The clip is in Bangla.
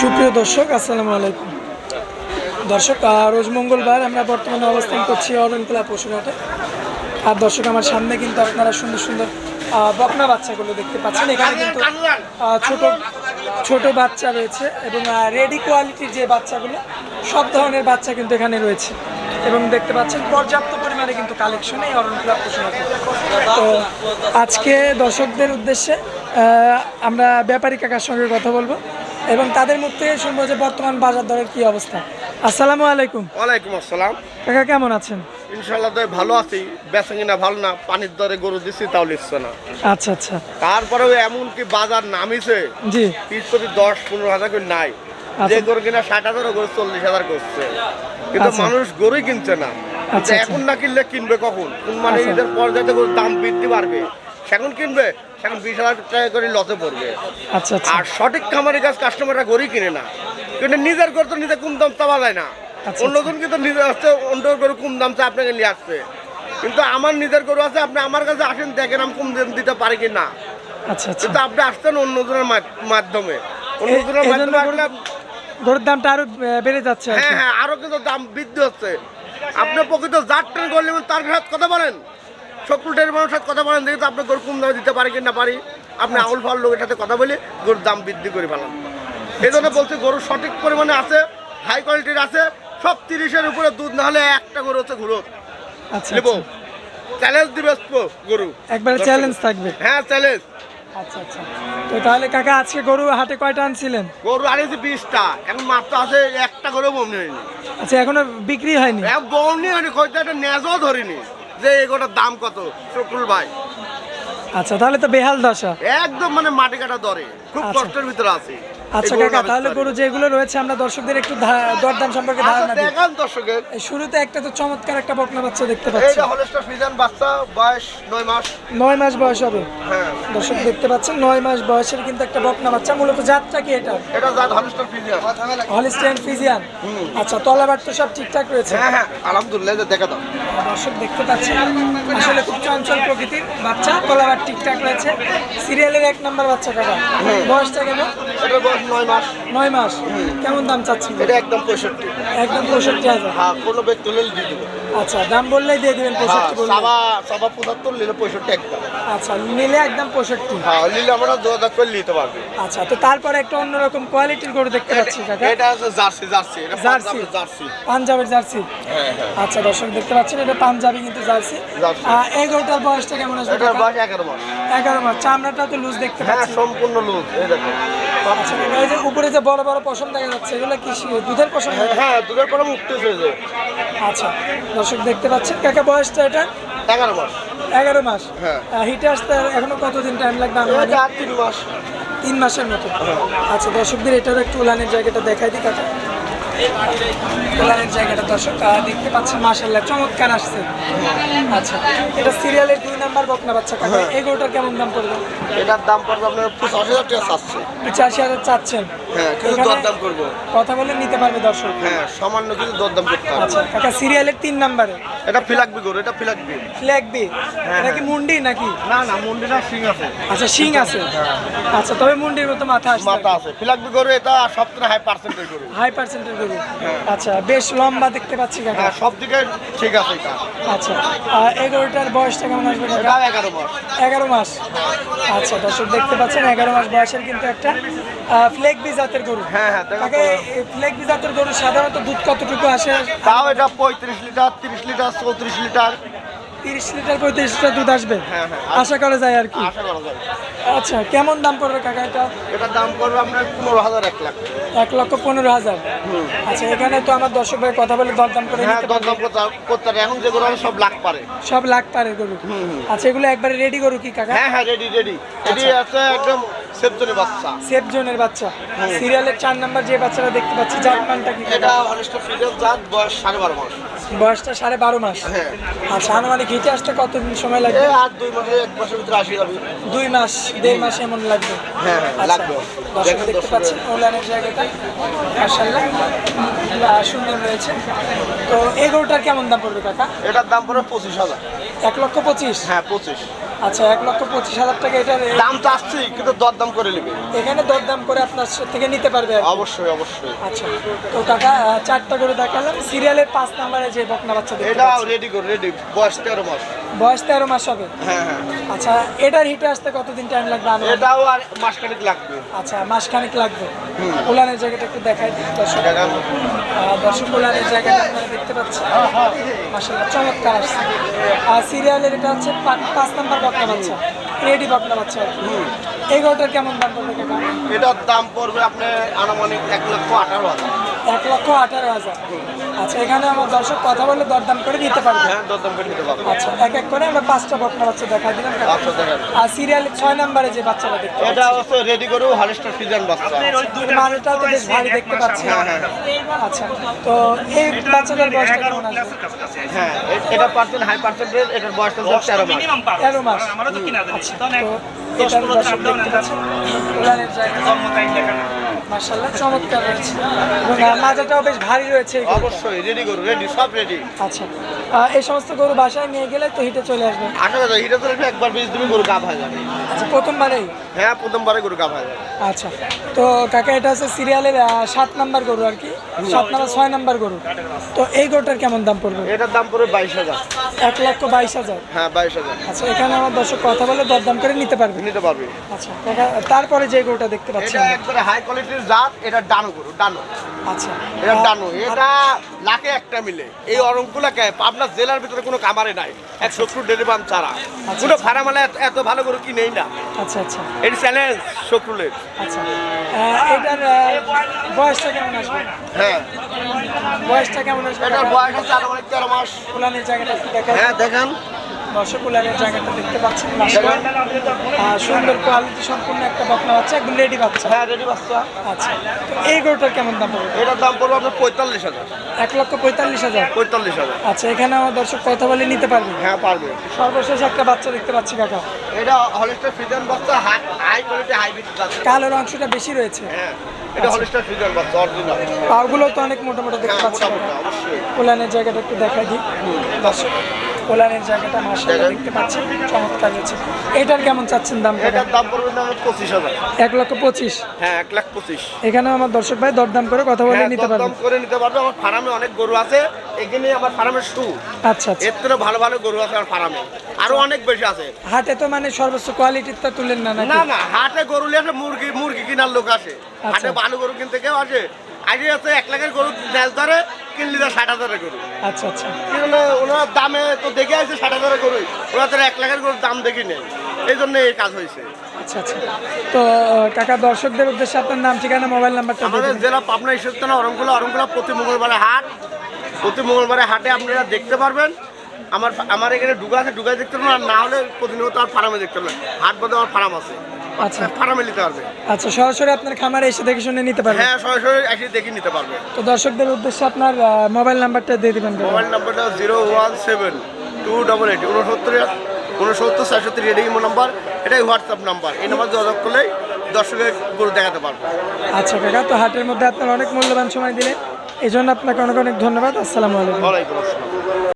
সুপ্রিয় দর্শক আসসালামু আলাইকুম। দর্শক রোজ মঙ্গলবার আমরা বর্তমানে অবস্থান করছি অরণকুলা পশুরহাটে। আর দর্শক আমার সামনে কিন্তু আপনারা সুন্দর সুন্দর বকনা বাচ্চাগুলো দেখতে পাচ্ছেন। এখানে কিন্তু ছোট ছোট বাচ্চা রয়েছে এবং রেডি কোয়ালিটির যে বাচ্চাগুলো সব ধরনের বাচ্চা কিন্তু এখানে রয়েছে। এবং দেখতে পাচ্ছেন পর্যাপ্ত পরিমাণে কিন্তু কালেকশন এই অরণকুলা পশুরহাটে। তো আজকে দর্শকদের উদ্দেশ্যে আমরা ব্যাপারী কাকার সঙ্গে কথা বলব। এবং তাদের মুখ থেকে শুনব যে বর্তমান বাজার দরের কি অবস্থা। আসসালামু আলাইকুম। ওয়ালাইকুম আসসালাম। কাকা কেমন আছেন? ইনশাল্লাহ তো ভালো আছি। বেচা কিনা ভালো না পানির দরে গরু দিচ্ছি তাও লিখছে না। আচ্ছা আচ্ছা। তারপরেও এমন কি বাজার নামিছে? জি। পিস প্রতি দশ পনেরো হাজার করে নাই। যে আচ্ছা। গরু কিনা ষাট হাজারও গরু চল্লিশ হাজার করছে। কিন্তু আচ্ছা। মানুষ গরুই কিনছে না। আচ্ছা, এখন না কিনলে কিনবে কখন? কোন মানে। ঈদের পর যাতে দাম বৃদ্ধি বাড়বে। সেখন কিনবে সেখন বিশ হাজার টাকা করে লসে পড়বে। আচ্ছা আচ্ছা। আর সঠিক খামারের কাছে কাস্টমাররা গরুই কিনে না। কিন্তু নিজের গরু তো নিজে কম দাম চাওয়া যায় না। আচ্ছা, অন্যজন কিন্তু নিজে আসছে অন্য গরু কম দাম চাই আপনাকে নিয়ে আসছে। কিন্তু আমার নিজের গরু আছে আপনি আমার কাছে আসেন দেখেন আমি কম দাম দিতে পারি কি না আচ্ছা আচ্ছা। কিন্তু আপনি আসছেন অন্যজনের মাধ্যমে। অন্যজনের মাধ্যমে আসলে দামটা আরও বেড়ে যাচ্ছে হ্যাঁ হ্যাঁ আরও কিন্তু দাম বৃদ্ধি হচ্ছে। আপনি প্রকৃত জাত ট্রেন করলে তার সাথে কথা বলেন। সকলটের মানুষের সাথে কথা বলেন দেখি তো আপনি গরু কম দামে দিতে পারি কি না পারি। আপনি আচ্ছা। আউল ফাল লোকের সাথে কথা বলে গরুর দাম বৃদ্ধি করে ফেলান এই জন্য বলছি গরু সঠিক পরিমাণে আছে হাই কোয়ালিটির আছে সব তিরিশের উপরে দুধ না হলে একটা গরু হচ্ছে ঘুরো নেব। চ্যালেঞ্জ দিবে গরু। একবারে চ্যালেঞ্জ থাকবে। হ্যাঁ চ্যালেঞ্জ আচ্ছা আচ্ছা। তো তাহলে কাকা আজকে গরু হাটে কয়টা আনছিলেন? গরু আনিয়েছি বিশটা। এখন মাত্র আছে একটা গরু বমনি হয়নি। আচ্ছা এখনও বিক্রি হয়নি? এক বমনি হয়নি খোঁজতে একটা নেজও ধরিনি। যে এগুলোর দাম কত? শকুল ভাই। আচ্ছা তাহলে তো বেহাল দশা। একদম মানে মাটি কাটা দরে। খুব আচ্ছা। কষ্টের ভিতরে আছি। আচ্ছা কাকা তাহলে গরু যেগুলো রয়েছে আমরা দর্শকদের একটু দরদাম সম্পর্কে ধারণা আচ্ছা, দিই। দেখান দর্শকের শুরুতে একটা তো চমৎকার একটা বকনা বাচ্চা দেখতে পাচ্ছি। এইটা হলস্টার ফিজান বাচ্চা বয়স নয় মাস। নয় মাস বয়স হবে। হ্যাঁ। দর্শক দেখতে পাচ্ছেন নয় মাস বয়সের কিন্তু একটা বকনা বাচ্চা। মূলত জাতটা কি এটা? এটা জাত হলস্টার ফিজিয়ান। Holstein Friesian. আচ্ছা তলাবার তো সব ঠিকঠাক রয়েছে? হ্যাঁ হ্যাঁ আলহামদুলিল্লাহ দেখা দাও। দর্শক দেখতে পাচ্ছেন আসলে খুব চঞ্চল প্রকৃতির বাচ্চা। তলাবার ঠিকঠাক রয়েছে। সিরিয়ালের এক নাম্বার বাচ্চা কাকা। বয়সটা কেমন? এটার বয়স নয় মাস। নয় মাস। কেমন দাম চাচ্ছেন এটা একদম পঁয়ষট্টি। একদম পঁয়ষট্টি হাজার। হ্যাঁ কোনো ব্যক্তি হলে দিয়ে দেবে। আচ্ছা দাম বললেই দিয়ে দিবেন হ্যাঁ পঁয়ষট্টি। সাবা সাবা পঁচাত্তর নিলে পঁয়ষট্টি একদম। আচ্ছা নিলে একদম পঁয়ষট্টি। হ্যাঁ নিলে আমরা যোগাযোগ করে নিতে পারবে। আচ্ছা তো তারপরে একটা অন্যরকম কোয়ালিটির গরু দেখতে পাচ্ছি কাকা। এটা আছে জার্সি জার্সি। জার্সি। জার্সি। পাঞ্জাবের জার্সি। হ্যাঁ হ্যাঁ। আচ্ছা দর্শক দেখতে পাচ্ছেন এটা পাঞ্জাবি কিন্তু জার্সি। এই গরুটার বয়সটা কেমন আসবে এটার বয়স এগারো মাস। এগারো মাস। চামড়াটা তো লুজ দেখতে হ্যাঁ পাচ্ছি। সম্পূর্ণ লুজ এই দেখো। আচ্ছা এই যে উপরে যে বড় বড় পশম দেখা যাচ্ছে এগুলো কি দুধের পশম হ্যাঁ হ্যাঁ দুধের পরে উঠতেছে যে আচ্ছা দর্শক দেখতে পাচ্ছেন কাকা বয়সটা এটা? এগারো মাস। এগারো মাস। হ্যাঁ। হিটে আসতে এখনও কতদিন টাইম লাগবে তিন মাস। তিন মাসের মতো। আচ্ছা দর্শকদের এটারও একটু উলানের জায়গাটা দেখাই দিই কাকা। উলানের জায়গাটা দর্শক দেখতে পাচ্ছেন মাসাল্লাহ চমৎকার আসছে। আচ্ছা এটা সিরিয়ালের দুই নাম্বার বকনা বাচ্চা কাকা এই গরুটার কেমন দাম পড়বে? এটার দাম পড়বে আপনার পঁচাশি হাজার টাকা চাচ্ছে। পঁচাশি হাজার চাচ্ছেন? হ্যাঁ কিন্তু দরদাম করব। কথা বলে নিতে পারবে দর্শক। হ্যাঁ সামান্য কিছু দরদাম করতে হবে। আচ্ছা কাকা সিরিয়ালের তিন নাম্বারে? এটা ফিলাকবি গরু এটা ফিলাকবি। ফ্ল্যাগ বি এটা কি মুন্ডি নাকি? না না মন্দিরা সিং আছে। আচ্ছা শিং আছে? আচ্ছা তবে মুন্ডির মতো মাথা আসছে। মাথা আছে। ফিলাকবি গরু এটা সবথেকে হাই পার্সেন্টেজ গরু। হাই পার্সেন্টের গরু? আচ্ছা বেশ লম্বা দেখতে পাচ্ছি কাকা। হ্যাঁ সব দিকে ঠিক আছে এটা। আচ্ছা এই গরুটার বয়সটা কেমন আসবে এগারো মাস। আচ্ছা দর্শক দেখতে পাচ্ছেন এগারো মাস বয়সের কিন্তু একটা ফ্লেক বিজাতের গরু। হ্যাঁ হ্যাঁ দেখো কাকে ফ্লেক বি গরু সাধারণত দুধ কতটুকু আসে? তাও এটা পঁয়ত্রিশ লিটার তিরিশ লিটার চৌত্রিশ লিটার। তিরিশ লিটার পঁয়ত্রিশ লিটার দুধ আসবে? হ্যাঁ, হ্যাঁ। আশা করা যায় আর কি। আশা করা যায়। আচ্ছা কেমন দাম পড়বে কাকা এটা? এটার দাম পড়বে আপনার পনেরো হাজার এক লাখ। এক লক্ষ পনেরো হাজার। আচ্ছা এখানে তো আমার দর্শক ভাই কথা বলে দরদাম করে হ্যাঁ দরদাম করতে- পারে। এখন যেগুলো আমি সব লাখ পারে। সব লাখ পারে গরু। আচ্ছা এগুলো একবারে রেডি গরু কি কাকা? হ্যাঁ হ্যাঁ রেডি রেডি রেডি আছে একদম সেফজনের বাচ্চা। সেফ জোনের বাচ্চা সিরিয়ালের চার নাম্বার যে বাচ্চাটা দেখতে পাচ্ছি জাতমানটা কি? এটা অনিষ্ট ফ্রিজের জাত বয়স সাড়ে বারো মাস। বয়সটা সাড়ে বারো মাস। হ্যাঁ। আচ্ছা আনুমানিক হিটে আসতে কতদিন সময় লাগবে? আর দুই মাসে এক মাসের ভিতরে আসি যাবে দুই মাস দেড় মাস এমন লাগবে। হ্যাঁ, হ্যাঁ, আচ্ছা, লাগবে। দর্শক দেখতে পাচ্ছেন ওলানের জায়গাটা। মার্শাল্লাহ সুন্দর রয়েছে। তো এই গরুটার কেমন দাম পড়বে কাকা? এটার দাম পড়বে পঁচিশ হাজার। এক লক্ষ পঁচিশ? হ্যাঁ পঁচিশ। আচ্ছা এক লক্ষ পঁচিশ হাজার টাকা এটার দাম তো আসছে কিন্তু দরদাম করে নেবে। এখানে দরদাম করে আপনার থেকে নিতে পারবে অবশ্যই অবশ্যই। আচ্ছা তো কাকা চারটা করে দেখালাম। সিরিয়ালের পাঁচ নাম্বারে যে বকনা বাচ্চা এটা রেডি করে রেডি বয়স তেরো মাস। বয়স তেরো মাস হবে? হ্যাঁ হ্যাঁ। আচ্ছা এটার হিটে আসতে কতদিন টাইম লাগবে? এটাও আর মাসখানিক লাগবে। আচ্ছা মাসখানেক লাগবে। উলানের জায়গাটা একটু দেখাই দর্শক। দর্শক উলানের জায়গাটা আপনারা দেখতে পাচ্ছেন। মাসাল্লাহ চমৎকার আসছে। আর সিরিয়ালের এটা হচ্ছে পাঁচ নাম্বার বকনা বাচ্চা রেডি বকনা বাচ্চা। আর কি। এই গরুটার কেমন দাম পড়বে এটার দাম পড়বে আপনার আনুমানিক এক লক্ষ আঠারো হাজার। এক লক্ষ আঠারো হাজার। আচ্ছা এখানে আমার দর্শক কথা বলে দরদাম করে দিতে পারবে? হ্যাঁ দরদাম করে নিতে পারব। আচ্ছা এক এক করে আমরা পাঁচটা বকনা বাচ্চা দেখা দিলাম। আচ্ছা আর সিরিয়ালের ছয় নাম্বারে যে বাচ্চাটা দেখতে এটা হচ্ছে রেডি করো হালিস্টার সিজন বাচ্চা। মালটাও তো বেশ ভারী দেখতে পাচ্ছি। হ্যাঁ, হ্যাঁ, আচ্ছা তো এই বাচ্চাটার বয়সটা কেমন আসবে হ্যাঁ এটা পার্সেন্ট হাই পার্সেন্টেজ এটার বয়সটা হচ্ছে তেরো মাস। তেরো মাস। আমারও তো কিনা আচ্ছা এটার দর্শক দেখতে পাচ্ছেন। মার্শাল্লাহ চমৎকার রয়েছে মাজাটাও বেশ ভারী রয়েছে অবশ্যই রেডি গরু রেডি সব রেডি আচ্ছা। এই সমস্ত গরু বাসায় নিয়ে গেলে তো হিটে চলে আসবে। আশা করা যায় হিটা তো একবার বেশ তুমি গরু গাভ হয়ে যাবে। আচ্ছা প্রথমবারেই? হ্যাঁ প্রথমবারে গরু গাভ হয়ে যাবে। আচ্ছা। তো কাকা এটা হচ্ছে সিরিয়ালের সাত নাম্বার গরু আর কি? সাত নাম্বার ছয় নাম্বার গরু। তো এই গরুটার কেমন দাম পড়বে? এটার দাম পড়বে বাইশ হাজার। এক লক্ষ বাইশ হাজার। হ্যাঁ বাইশ হাজার। আচ্ছা এখানে আমার দর্শক কথা বলে দরদাম করে নিতে পারবে? নিতে পারবে। আচ্ছা তারপরে যে গরুটা দেখতে পাচ্ছি এটা একবারে হাই কোয়ালিটির জাত এটা ডানো গরু ডানো। আচ্ছা। এটা ডানো। এটা লাখে একটা মিলে। এই অরঙ্কুলাকে পাবনা জেলার ভিতরে কোনো কামারে নাই। এক শত্রু ডেলিভাম ছাড়া। কোনো ফারামালে এত- এত ভালো গরু কি নেই না। আচ্ছা আচ্ছা। এটি চ্যালেঞ্জ শত্রুলের। আচ্ছা। এটার বয়সটা কেমন আসবে? হ্যাঁ। বয়সটা কেমন আসবে? এটার বয়স হচ্ছে আনুমানিক তেরো মাস। উলানের জায়গাটা হ্যাঁ দেখেন। দর্শক উলানের জায়গাটা দেখতে পাচ্ছেন সুন্দর কোয়ালিটি সম্পূর্ণ একটা বকনা বাচ্চা একদম রেডি বাচ্চা। হ্যাঁ রেডি বাচ্চা। আচ্ছা তো এই গরুটার কেমন দাম পড়বে? এটার দাম পড়বে আপনার পঁয়তাল্লিশ হাজার। এক লক্ষ পঁয়তাল্লিশ হাজার? পঁয়তাল্লিশ হাজার। আচ্ছা এখানে আমার দর্শক কথা বলে নিতে পারবে? হ্যাঁ পারবে। সর্বশেষ একটা বাচ্চা দেখতে পাচ্ছি কাকা। এটা হলিস্টার ফিজান বাচ্চা হাই কোয়ালিটি হাইব্রিড কালোর অংশটা বেশি রয়েছে। হ্যাঁ এটা হলিস্টার ফিজান বাচ্চা অরিজিনাল পাগুলো তো অনেক মোটা মোটা দেখতে হ্যাঁ পাচ্ছি। কোলানের জায়গাটা একটু দেখাই দিই। দর্শক কোলানের জায়গাটা মাসাল্লাহ দেখতে পাচ্ছি চমৎকার রয়েছে এটার কেমন চাচ্ছেন দাম এটার দাম পড়বে না পঁচিশ হাজার। এক লক্ষ পঁচিশ? হ্যাঁ এক লাখ পঁচিশ। এখানে আমার দর্শক ভাই দরদাম করে কথা বলে হ্যাঁ, নিতে পারবে। দরদাম করে নিতে পারবে। আমার ফার্মে অনেক গরু আছে এখানে আমার ফার্মের শু। আচ্ছা আচ্ছা। এর থেকে ভালো ভালো গরু আছে আমার ফার্মে। আরও অনেক বেশি আছে। হাটে তো মানে সর্বোচ্চ কোয়ালিটির তা তুলেন না না না হাটে গরু নিয়ে মুরগি মুরগি কেনার লোক আসে। আচ্ছা। হাটে ভালো গরু কিনতে কেউ আসে। আগে আছে এক লাখের গরু ন্যাস ধরে কিনলি তার ষাট হাজারের গরু। আচ্ছা আচ্ছা। কিন্তু ওনার দামে তো দেখে আছে ষাট হাজারের গরু। ওরা তো এক লাখের গরুর দাম দেখি নেই। এই জন্য এই কাজ হয়েছে। আচ্ছা আচ্ছা। তো কাকা দর্শকদের উদ্দেশ্যে আপনার নাম ঠিকানা মোবাইল নাম্বারটা আমাদের। জেলা পাবনা ঈশ্বরতলা অরঙ্কুলা অরঙ্কুলা প্রতি মঙ্গলবারে হাট। প্রতি মঙ্গলবারে হাটে আপনারা দেখতে পারবেন। আমার আমার এখানে ডুগা আছে ডুগায় দেখতে পারবেন। আর না হলে প্রতিনিয়ত আর ফার্মে দেখতে পারবেন। হাট বাদে আমার ফার্ম আছে। আচ্ছা। ফার্মে নিতে পারবে। আচ্ছা সরাসরি আপনার খামারে এসে দেখে শুনে নিতে হ্যাঁ সরাসরি এসে দেখে নিতে পারবে। তো দর্শকদের উদ্দেশ্যে আপনার মোবাইল নাম্বারটা দিয়ে দিবেন মোবাইল নাম্বারটা zero one seven two double eight উনসত্তর উনসত্তর সাতষট্টি রেডিং নাম্বার? এটাই হোয়াটসঅ্যাপ নাম্বার। এই নাম্বার যোগাযোগ করলেই দর্শকের গরু দেখাতে পারবে। আচ্ছা কাকা তো হাটের মধ্যে আপনার অনেক মূল্যবান সময় দিলেন। এই জন্য আপনাকে অনেক অনেক ধন্যবাদ। আসসালামু আলাইকুম। ওয়ালাইকুম আসসালাম।